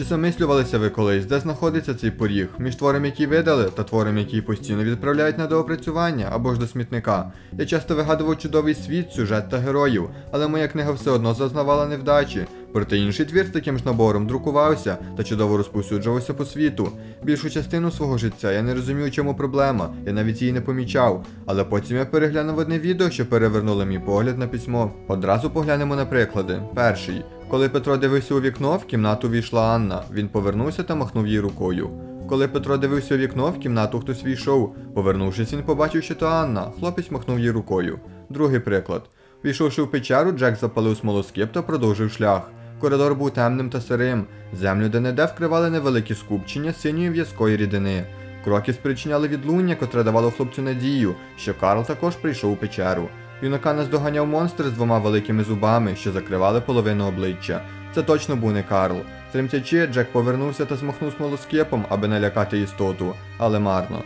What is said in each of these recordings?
Чи замислювалися ви колись, де знаходиться цей поріг, між твором, який видали, та твором, який постійно відправляють на доопрацювання або ж до смітника? Я часто вигадував чудовий світ, сюжет та героїв, але моя книга все одно зазнавала невдачі. Проте інший твір з таким ж набором друкувався та чудово розповсюджувався по світу. Більшу частину свого життя я не розумів, у чому проблема, я навіть її не помічав. Але потім я переглянув одне відео, що перевернуло мій погляд на письмо. Одразу поглянемо на приклади. Перший. Коли Петро дивився у вікно, в кімнату війшла Анна. Він повернувся та махнув їй рукою. Коли Петро дивився у вікно, в кімнату хтось війшов. Повернувшись, він побачив, що то Анна. Хлопець махнув їй рукою. Другий приклад. Війшовши в печеру, Джек запалив смолоскип та продовжив шлях. Коридор був темним та сирим. Землю де-не-де вкривали невеликі скупчення синьої в'язкої рідини. Кроки спричиняли відлуння, котре давало хлопцю надію, що Карл також прийшов у печеру. Юнака наздоганяв монстр з двома великими зубами, що закривали половину обличчя. Це точно був не Карл. Тремтячи, Джек повернувся та змахнув смолоскипом, аби налякати істоту, але марно.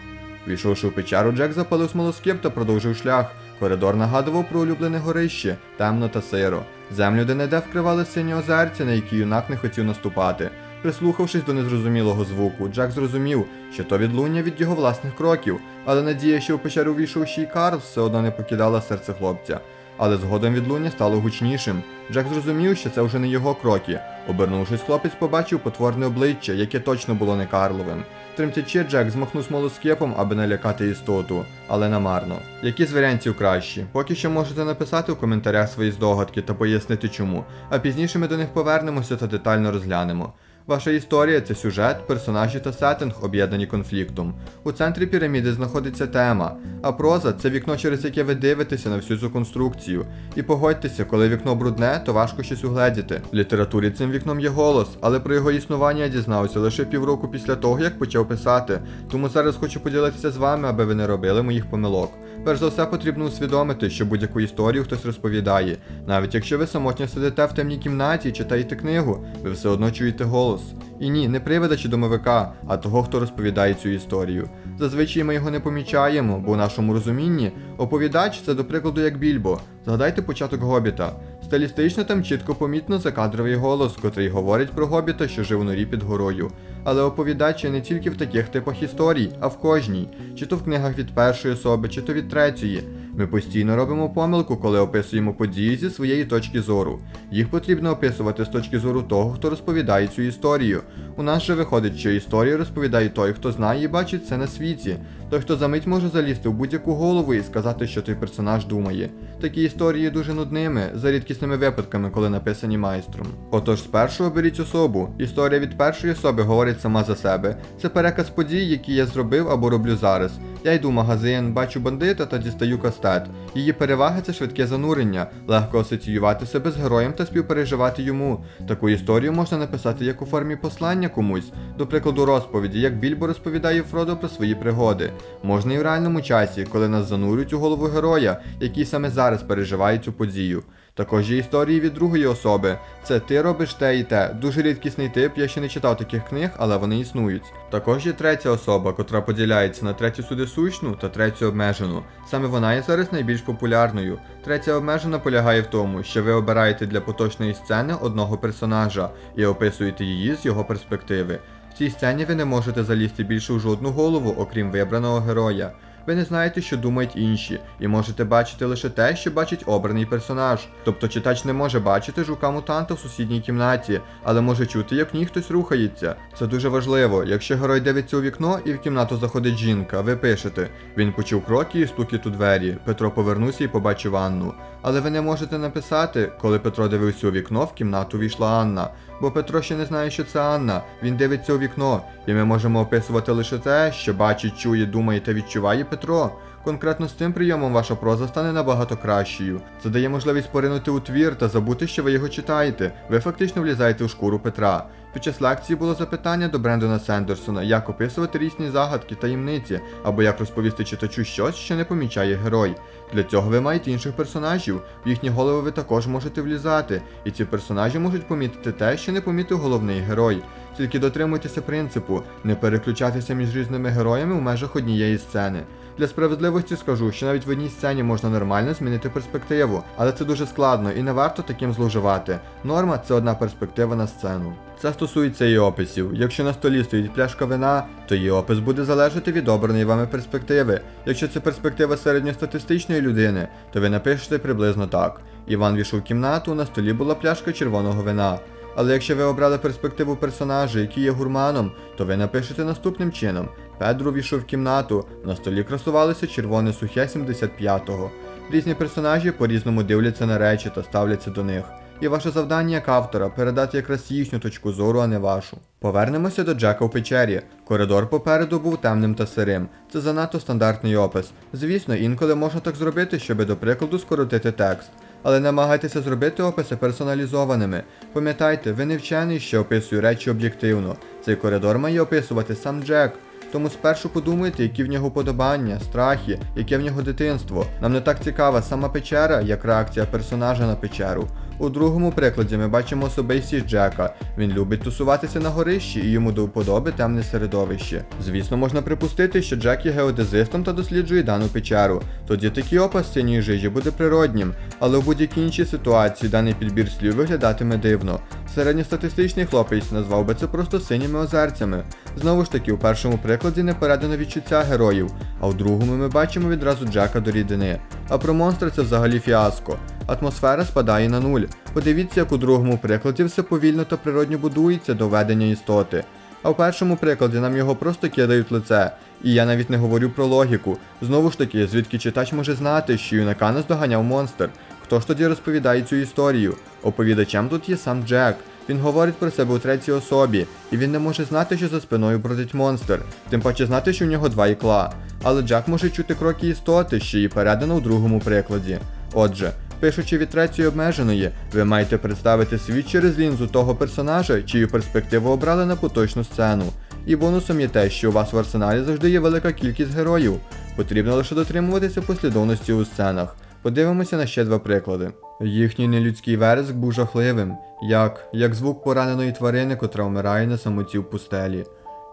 Війшовши в печеру, Джек запалив смолоскип та продовжив шлях. Коридор нагадував про улюблене горище, темно та сиро. Землю де-не-де вкривали сині озерця, на які юнак не хотів наступати. Прислухавшись до незрозумілого звуку, Джек зрозумів, що то відлуння від його власних кроків, але надія, що в печеру увійшов ще й Карл, все одно не покидала серце хлопця. Але згодом відлуння стало гучнішим. Джек зрозумів, що це вже не його кроки. Обернувшись, хлопець побачив потворне обличчя, яке точно було не Карловим. Тремтячи, Джек змахнув смолоскипом, аби налякати істоту, але намарно. Які з варіантів кращі? Поки що можете написати у коментарях свої здогадки та пояснити чому, а пізніше ми до них повернемося та детально розглянемо. Ваша історія це сюжет, персонажі та сеттинг, об'єднані конфліктом. У центрі піраміди знаходиться тема, а проза це вікно, через яке ви дивитеся на всю цю конструкцію. І погодьтеся, коли вікно брудне, то важко щось угледіти. В літературі цим вікном є голос, але про його існування я дізнався лише півроку після того, як почав писати. Тому зараз хочу поділитися з вами, аби ви не робили моїх помилок. Перш за все потрібно усвідомити, що будь-яку історію хтось розповідає. Навіть якщо ви самотньо сидите в темній кімнаті і читаєте книгу, ви все одно чуєте голос. І ні, не привида чи домовика, а того, хто розповідає цю історію. Зазвичай ми його не помічаємо, бо у нашому розумінні оповідач це до прикладу як більбо. Згадайте початок гобіта. Стилістично там чітко помітно закадровий голос, котрий говорить про гобіта, що жив у норі під горою. Але оповідач не тільки в таких типах історій, а в кожній, чи то в книгах від першої особи, чи то від третьої. Ми постійно робимо помилку, коли описуємо події зі своєї точки зору. Їх потрібно описувати з точки зору того, хто розповідає цю історію. У нас же виходить, що історію розповідає той, хто знає і бачить це на світі. Той, хто за мить може залізти в будь-яку голову і сказати, що той персонаж думає. Такі історії дуже нудними, за рідкісними випадками, коли написані майстром. Отож, спершу оберіть особу. Історія від першої особи говорить сама за себе. Це переказ подій, які я зробив або роблю зараз. Я йду в магазин, бачу бандита та дістаю кастет. Її переваги це швидке занурення, легко асоціювати себе з героєм та співпереживати йому. Таку історію можна написати як у формі послання комусь, до прикладу, розповіді, як Більбо розповідає Фродо про свої пригоди. Можна і в реальному часі, коли нас занурюють у голову героя, який саме зараз переживає цю подію. Також є історії від другої особи. Це ти робиш те і те. Дуже рідкісний тип, я ще не читав таких книг, але вони існують. Також є третя особа, котра поділяється на третю судисущну та третю обмежену. Саме вона є зараз найбільш популярною. Третя обмежена полягає в тому, що ви обираєте для поточної сцени одного персонажа і описуєте її з його перспективи. В цій сцені ви не можете залізти більше у жодну голову, окрім вибраного героя. Ви не знаєте, що думають інші, і можете бачити лише те, що бачить обраний персонаж. Тобто читач не може бачити жука-мутанта в сусідній кімнаті, але може чути, як в ній хтось рухається. Це дуже важливо. Якщо герой дивиться у вікно і в кімнату заходить жінка, ви пишете. Він почув кроки і стукіт у двері. Петро повернувся і побачив Анну. Але ви не можете написати, коли Петро дивився у вікно, в кімнату війшла Анна. Бо Петро ще не знає, що це Анна. Він дивиться у вікно, і ми можемо описувати лише те, що бачить, чує, думає та відчуває Петро. Конкретно з цим прийомом ваша проза стане набагато кращою. Це дає можливість поринути у твір та забути, що ви його читаєте. Ви фактично влізаєте у шкуру Петра. Під час лекції було запитання до Брендона Сендерсона, як описувати різні загадки, таємниці, або як розповісти читачу щось, що не помічає герой. Для цього ви маєте інших персонажів, в їхні голови ви також можете влізати, і ці персонажі можуть помітити те, що не помітив головний герой. Тільки дотримуйтеся принципу не переключатися між різними героями в межах однієї сцени. Для справедливості скажу, що навіть в одній сцені можна нормально змінити перспективу, але це дуже складно і не варто таким зловживати. Норма це одна перспектива на сцену. Це стосується і описів. Якщо на столі стоїть пляшка вина, то її опис буде залежати від обраної вами перспективи. Якщо це перспектива середньостатистичної людини, то ви напишете приблизно так: Іван війшов в кімнату, на столі була пляшка червоного вина. Але якщо ви обрали перспективу персонажа, який є гурманом, то ви напишете наступним чином: Педро війшов в кімнату, на столі красувалося червоне сухе 75-го. Різні персонажі по-різному дивляться на речі та ставляться до них. І ваше завдання як автора передати якраз їхню точку зору, а не вашу. Повернемося до Джека в печері. Коридор попереду був темним та сирим. Це занадто стандартний опис. Звісно, інколи можна так зробити, щоб до прикладу скоротити текст. Але намагайтеся зробити описи персоналізованими. Пам'ятайте, ви не вчений, що описує речі об'єктивно. Цей коридор має описувати сам Джек. Тому спершу подумайте, які в нього подобання, страхи, яке в нього дитинство. Нам не так цікава сама печера, як реакція персонажа на печеру. У другому прикладі ми бачимо особистість Джека. Він любить тусуватися на горищі і йому до вподоби темне середовище. Звісно, можна припустити, що Джек є геодезистом та досліджує дану печеру. Тоді такий опис синій жижі буде природнім, але в будь-якій іншій ситуації даний підбір слів виглядатиме дивно. Середньостатистичний хлопець назвав би це просто синіми озерцями. Знову ж таки, у першому прикладі не передано відчуття героїв, а в другому ми бачимо відразу Джека до рідини. А про монстра це взагалі фіаско. Атмосфера спадає на нуль. Подивіться, як у другому прикладі все повільно та природньо будується до ведення істоти. А в першому прикладі нам його просто кидають лице. І я навіть не говорю про логіку. Знову ж таки, звідки читач може знати, що юнака наздоганяв монстр. Хто ж тоді розповідає цю історію? Оповідачем тут є сам Джек. Він говорить про себе у третій особі, і він не може знати, що за спиною бродить монстр, тим паче знати, що в нього два ікла. Але Джек може чути кроки істоти, що її передано у другому прикладі. Отже, пишучи від третьої обмеженої, ви маєте представити світ через лінзу того персонажа, чию перспективу обрали на поточну сцену. І бонусом є те, що у вас в арсеналі завжди є велика кількість героїв. Потрібно лише дотримуватися послідовності у сценах. Подивимося на ще два приклади. Їхній нелюдський вереск був жахливим, як, як звук пораненої тварини, котра вмирає на самоті в пустелі.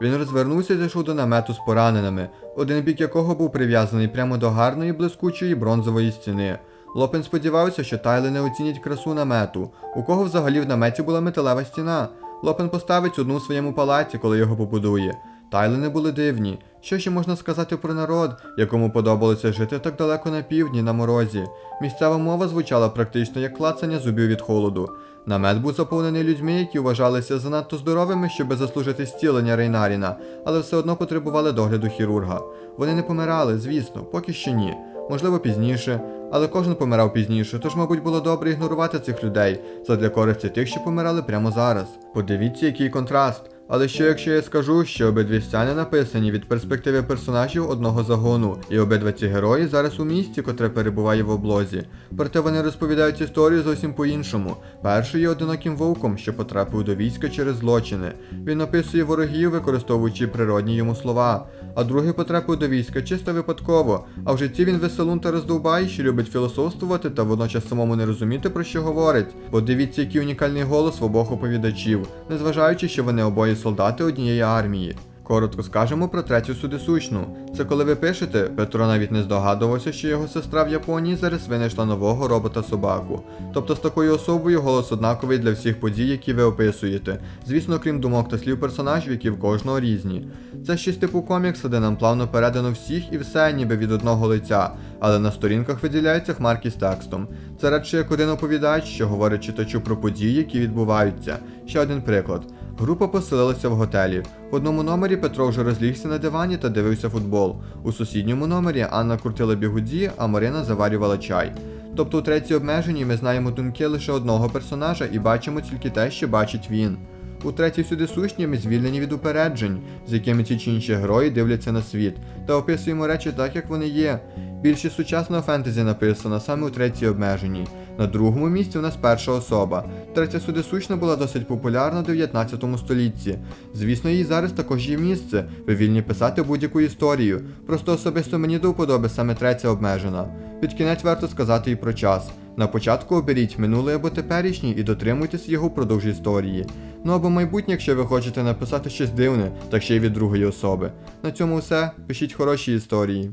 Він розвернувся і зайшов до намету з пораненими, один бік якого був прив'язаний прямо до гарної блискучої бронзової стіни. Лопен сподівався, що Тайли не оцінять красу намету, у кого взагалі в наметі була металева стіна. Лопен поставить одну в своєму палаці, коли його побудує. Тайлени були дивні. Що ще можна сказати про народ, якому подобалося жити так далеко на півдні на морозі? Місцева мова звучала практично як клацання зубів від холоду. Намет був заповнений людьми, які вважалися занадто здоровими, щоб заслужити зцілення Рейнаріна, але все одно потребували догляду хірурга. Вони не помирали, звісно, поки що ні. Можливо, пізніше, але кожен помирав пізніше, тож, мабуть, було добре ігнорувати цих людей задля користі тих, що помирали прямо зараз. Подивіться, який контраст. Але що якщо я скажу, що обидві сцени написані від перспективи персонажів одного загону, і обидва ці герої зараз у місті, котре перебуває в облозі. Проте вони розповідають історію зовсім по-іншому. Перший є одиноким вовком, що потрапив до війська через злочини. Він описує ворогів, використовуючи природні йому слова. А другий потрапив до війська чисто випадково. А в житті він веселун та роздовбай, що любить філософствувати та водночас самому не розуміти, про що говорить. Бо дивіться, який унікальний голос в обох оповідачів, незважаючи, що вони обоє солдати однієї армії. Коротко скажемо про третю судисущну. Це коли ви пишете, Петро навіть не здогадувався, що його сестра в Японії зараз винайшла нового робота-собаку. Тобто з такою особою голос однаковий для всіх подій, які ви описуєте. Звісно, крім думок та слів персонажів, які в кожного різні. Це щось типу комікса, де нам плавно передано всіх і все, ніби від одного лиця, але на сторінках виділяються хмарки з текстом. Це радше як один оповідач, що говорить читачу про події, які відбуваються. Ще один приклад. Група поселилася в готелі. В одному номері Петро вже розлігся на дивані та дивився футбол. У сусідньому номері Анна крутила бігуді, а Марина заварювала чай. Тобто у третій обмеженні ми знаємо думки лише одного персонажа і бачимо тільки те, що бачить він. У третій сюди сущні ми звільнені від упереджень, з якими ті чи інші герої дивляться на світ, та описуємо речі так, як вони є. Більшість сучасного фентезі написана саме у третій обмеженні. На другому місці у нас перша особа. Третя судисущна була досить популярна у 19 столітті. Звісно, їй зараз також є місце. Ви вільні писати будь-яку історію. Просто особисто мені до вподоби саме третя обмежена. Під кінець варто сказати і про час. На початку оберіть минуле або теперішнє і дотримуйтесь його впродовж історії. Ну або майбутнє, якщо ви хочете написати щось дивне, так ще й від другої особи. На цьому все. Пишіть хороші історії.